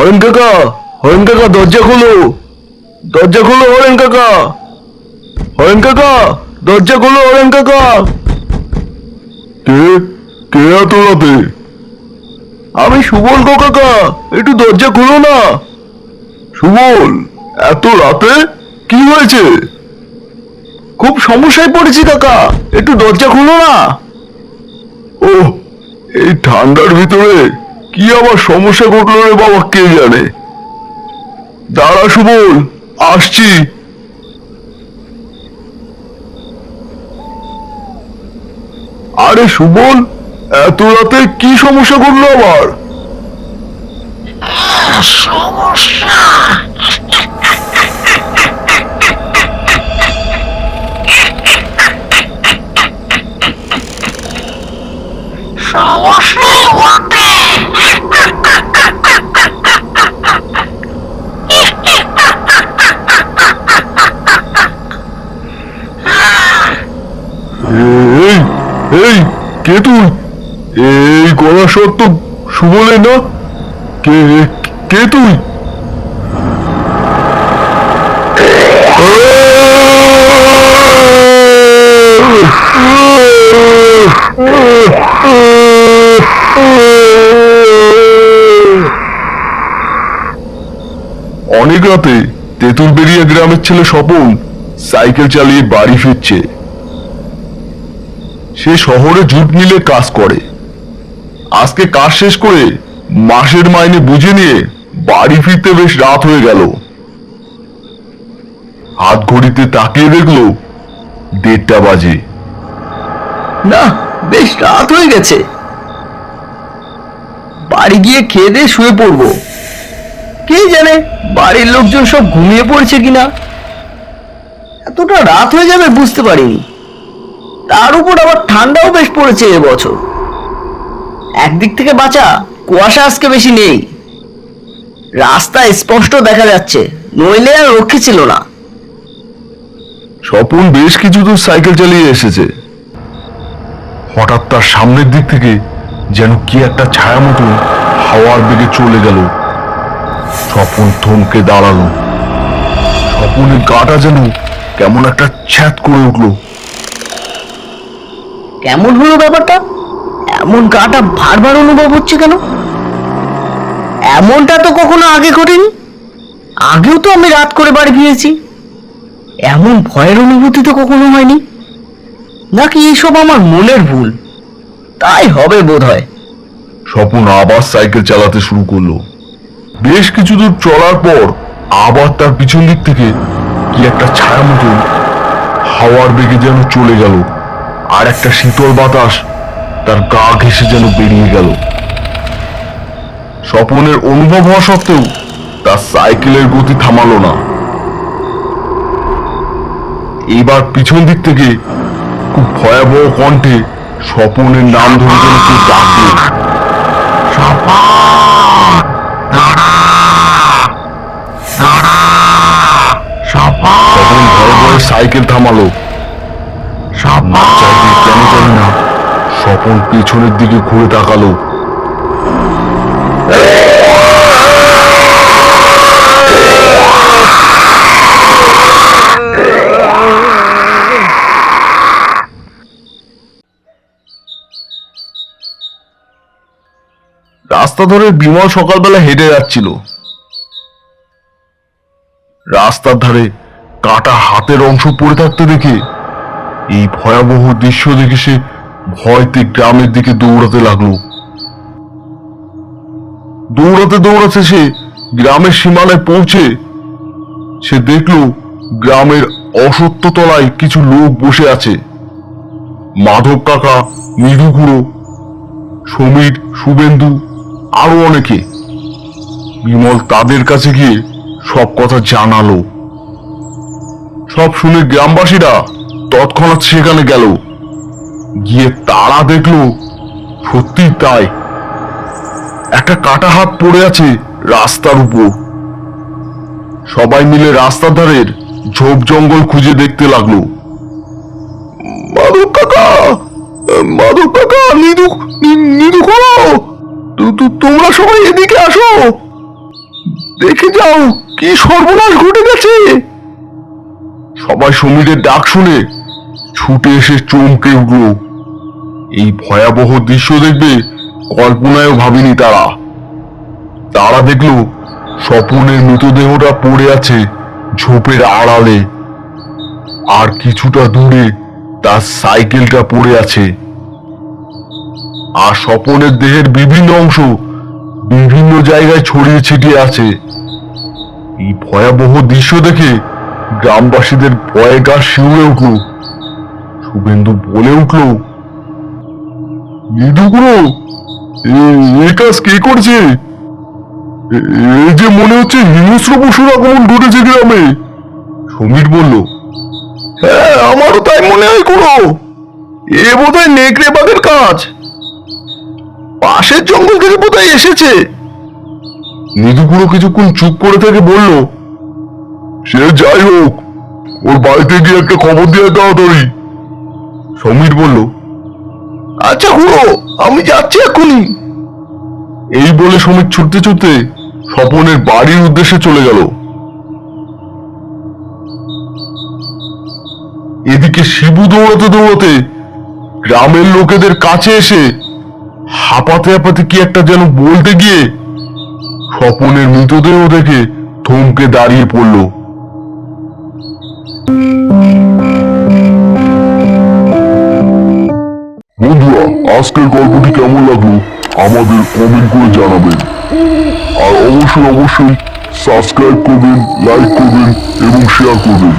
Horn কাকা horn কাকা, দরজা খোলো। দরজা খোলো হরেন কাকা। হরেন কাকা, দরজা খোলো হরেন কাকা। কে কে এত রাতে? আমি সুবল গো কাকা, একটু দরজা খুলো না। সুবল, এত রাতে? কি হয়েছে? খুব সমস্যায় পড়েছি কাকা, একটু দরজা খুলো না। ও এই ঠান্ডার ভিতরে কি আবার সমস্যা ঘটলো রে বাবা, কে জানে? দাঁড়া সুবল, আসছি। আরে সুবল, এত রাতে কি সমস্যা ঘটলো আবার? সমস্যায় বটে এই এই কে তুই এই গলা তো সুবলে না? কে কে তুই অনেক রাতে তেঁতুল বেরিয়া গ্রামের ছেলে স্বপন সাইকেল চালিয়ে বাড়ি ফিরছে। সে শহরে জুট মিলে কাজ করে। আজকে কাজ শেষ করে মাসের মাইনে বুঝে নিয়ে বাড়ি ফিরতে বেশ রাত হয়ে গেল। হাত ঘড়িতে তাকিয়ে দেখল দেড়টা বাজে। না, বেশ রাত হয়ে গেছে। বাড়ি গিয়ে খেয়ে দিয়ে শুয়ে পড়ব। কে জানে বাড়ির লোকজন সব ঘুমিয়ে পড়েছে কিনা। এতটা রাত হয়ে যাবে বুঝতে পারিনি। তার উপর আবার ঠান্ডাও বেশ পড়েছে এবছর একদিক থেকে বাঁচা কুয়াশা আজকে বেশি নেই। রাস্তা স্পষ্ট দেখা যাচ্ছে, নইলে আর রক্ষে ছিল না। স্বপন বেশ কিছু দূর সাইকেল চালিয়ে এসেছে। হঠাৎ তার সামনের দিক থেকে যেন কি একটা ছায়া মতো হাওয়ার বেগে চলে গেল। স্বপন থমকে দাঁড়াল। স্বপনের গাটা যেন কেমন একটা ছ্যাত করে উঠল। কেমন হলো ব্যাপারটা? এমন গাটা ভার অনুভব হচ্ছে কেন? এমনটা তো কখনো আগে ঘটেনি। আগেও তো আমি রাত করে বাড়ি গিয়েছি এমন ভয়ের অনুভূতি তো কখনো হয়নি। নাকি এইসব আমার মনের ভুল? তাই হবে বোধ হয় স্বপন আবার সাইকেল চালাতে শুরু করল। বেশ কিছু দূর চলার পর আবার তার পিছন দিক থেকে কি একটা ছায়া মতো হাওয়ার বেগে যেন চলে গেল। আর একটা শীতল বাতাস তার গা ঘেসে যেন বেরিয়ে গেল। স্বপনের অনুভব হওয়া সত্ত্বেও তার সাইকেলের গতি থামালো না। এবার পিছন দিক থেকে খুব ভয়াবহ কণ্ঠে স্বপনের নাম ধরে যেন কেউ ভয়ে সাইকেল থামালো। কেন জানি না। স্বপন পেছনের দিকে ঘুরে তাকালো। রাস্তা ধরে বিমল সকালবেলা হেঁটে যাচ্ছিল। রাস্তার ধারে কাটা হাতের অংশ পড়ে থাকতে দেখে এই ভয়াবহ দৃশ্য দেখে সে ভয়তে গ্রামের দিকে দৌড়াতে লাগল। দৌড়াতে দৌড়াতে সে গ্রামের সীমানায় পৌঁছে সে দেখল গ্রামের অসত্য তলায় কিছু লোক বসে আছে। মাধব কাকা, মৃদু সমীর, শুভেন্দু, আরও অনেকে। বিমল তাদের কাছে গিয়ে সব কথা জানালো। সব শুনে গ্রামবাসীরা তৎক্ষণাৎ সেখানে গেল। গিয়ে তারা দেখল সত্যি তাই। একটা কাটা হাত পড়ে আছে রাস্তার উপর। সবাই মিলে রাস্তার ধারের ঝোপ জঙ্গল খুঁজে দেখতে লাগল। মাধব কাকা! মাধব কাকা নিদু নিদু করো তোমরা সবাই এদিকে আসো। দেখে যাও, কি সর্বনাশ ঘটে গেছে। সবাই সমীরের ডাক শুনে ছুটে এসে চমকে উঠল। এই ভয়াবহ দৃশ্য দেখবে কল্পনায়ও ভাবিনি তারা। তারা দেখল স্বপনের মৃতদেহটা পড়ে আছে ঝোপের আড়ালে। আর কিছুটা দূরে তার সাইকেলটা পড়ে আছে। আর স্বপনের দেহের বিভিন্ন অংশ বিভিন্ন জায়গায় ছড়িয়ে ছিটিয়ে আছে। এই ভয়াবহ দৃশ্য দেখে গ্রামবাসীদের ভয়ে গা শিউরে উঠল। শুভেন্দু বলে উঠল নিধুগুলো এই কাজ কে করছে? এই যে মনে হচ্ছে হিংস্র পশুর আগমন ঘটেছে গ্রামে। সমীর বলল হ্যাঁ আমারও তাই মনে হয় কোনো এ বোধ হয় নেকড়ে বাঘের কাজ। পাশের জঙ্গল থেকে বোধহয় এসেছে। নিধুগুলো কিছুক্ষণ চুপ করে থেকে বলল, সে যাই হোক, ওর বাড়িতে গিয়ে একটা খবর দিয়ে তাড়াতাড়ি সমীর বলল আচ্ছা হুড়ো আমি যাচ্ছি এক্ষুনি। এই বলে সমীর ছুটতে ছুটতে স্বপনের বাড়ির উদ্দেশ্যে চলে গেল। এদিকে শিবু দৌড়াতে দৌড়াতে গ্রামের লোকেদের কাছে এসে হাঁপাতে হাঁপাতে কি একটা যেন বলতে গিয়ে স্বপনের মৃতদেহ দেখে থমকে দাঁড়িয়ে পড়ল। আজকের গল্পটি কেমন লাগল, আমাদের কমেন্ট করে জানাবেন। আর অবশ্যই অবশ্যই সাবস্ক্রাইব করবেন লাইক করবেন, এবং শেয়ার করবেন।